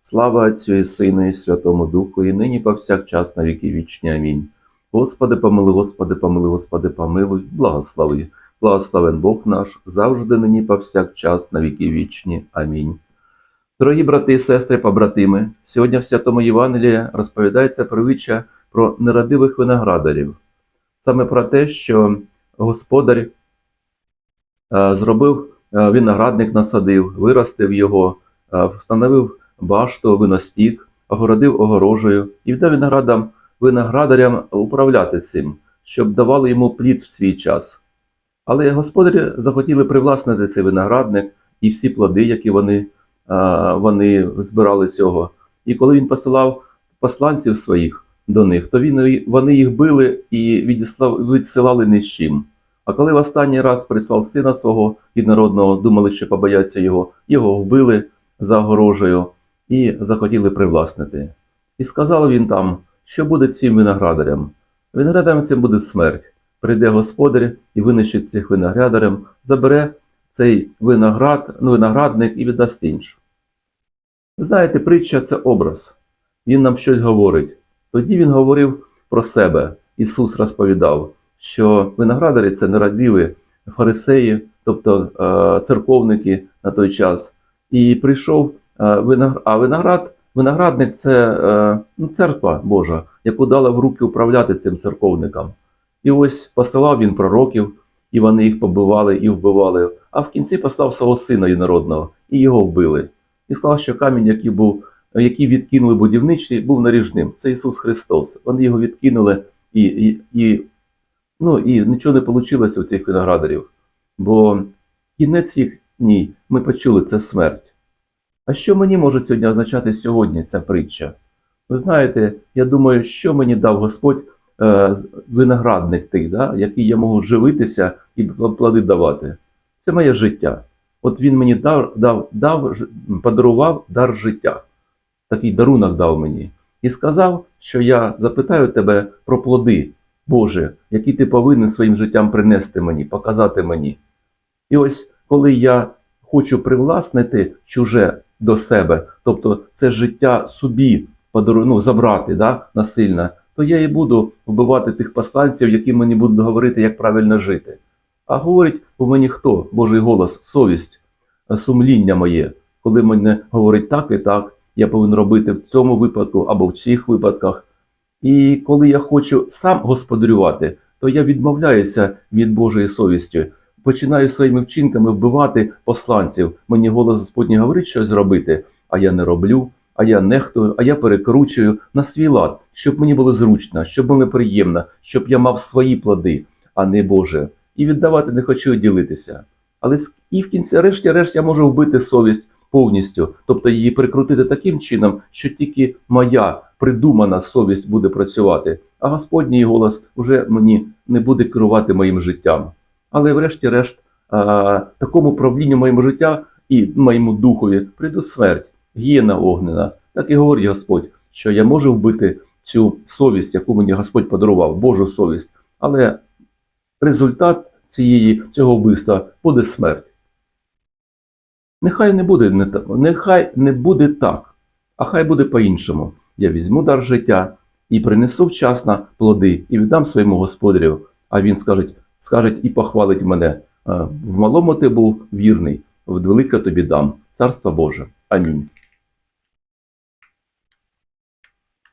Слава Отцю і Сину і Святому Духу, і нині повсякчас на віки вічні. Амінь. Господи, помилуй, Господи, помилуй, Господи, помилуй, благослови. Благословен Бог наш, завжди нині повсякчас на віки вічні. Амінь. Дорогі брати і сестри, побратими, сьогодні в Святому Євангелії розповідається притча про нерадивих виноградарів. Саме про те, що господар е, зробив е, виноградник, насадив, виростив його, е, встановив башту, виностік, огородив огорожею і вдав виноградам, виноградарям управляти цим, щоб давали йому плід в свій час. Але господарі захотіли привласнити цей виноградник і всі плоди, які вони, вони збирали цього. І коли він посилав посланців своїх до них, то він, вони їх били і відіслав, відсилали ні з чим. А коли в останній раз прислав сина свого єднородного, думали, що побояться його, його вбили за огорожею і захотіли привласнити. І сказав він там, що буде цим виноградарям. Виноградарям цим буде смерть. Прийде господар і винищить цих виноградарям, забере цей виноград, ну, виноградник і віддасть іншим. Ви знаєте, притча це образ. Він нам щось говорить. Тоді він говорив про себе. Ісус розповідав, що виноградарі це нерадиві фарисеї, тобто е, церковники на той час. І прийшов а виноград, виноградник це е, ну, церква Божа, яку дала в руки управляти цим церковникам. І ось посилав він пророків, і вони їх побивали і вбивали. А в кінці послав свого сина єднородного, і його вбили. І сказав, що камінь, який був, який відкинули будівничі, був наріжним. Це Ісус Христос. Вони його відкинули, і, і, і, ну, і нічого не вийшло у цих виноградарів. Бо кінець їх ні, ми почули це смерть. А що мені може сьогодні означати сьогодні ця притча? Ви знаєте, я думаю, що мені дав Господь е, виноградник тих, да, який я можу живитися і плоди давати. Це моє життя. От він мені дав, дав, дав, подарував дар життя. Такий дарунок дав мені. І сказав, що я запитаю тебе про плоди, Боже, які ти повинен своїм життям принести мені, показати мені. І ось коли я хочу привласнити чуже до себе, тобто це життя собі подару, ну, забрати да, насильно, то я і буду вбивати тих посланців, які мені будуть говорити, як правильно жити. А говорить у мені хто? Божий голос, совість, е, сумління моє, коли мене говорить так і так, я повинен робити в цьому випадку або в цих випадках. І коли я хочу сам господарювати, то я відмовляюся від Божої совісті, починаю своїми вчинками вбивати посланців. Мені голос Господній говорить щось зробити, а я не роблю, а я нехтую, а я перекручую на свій лад, щоб мені було зручно, щоб мені приємно, щоб я мав свої плоди, а не Боже. І віддавати не хочу ділитися. Але і в кінці, решті-решт, я можу вбити совість повністю, тобто її перекрутити таким чином, що тільки моя придумана совість буде працювати, а Господній голос вже мені не буде керувати моїм життям. Але врешті-решт, а, такому правлінню моєму життя і моєму духові прийде смерть, гієна огнена. Так і говорить Господь, що я можу вбити цю совість, яку мені Господь подарував, Божу совість, але результат цієї, цього вбивства буде смерть. Нехай не буде не нехай не буде так, а хай буде по-іншому. Я візьму дар життя і принесу вчасно плоди і віддам своєму господарю, а він скаже, скаже і похвалить мене. В малому ти був вірний, в велике тобі дам. Царство Боже. Амінь.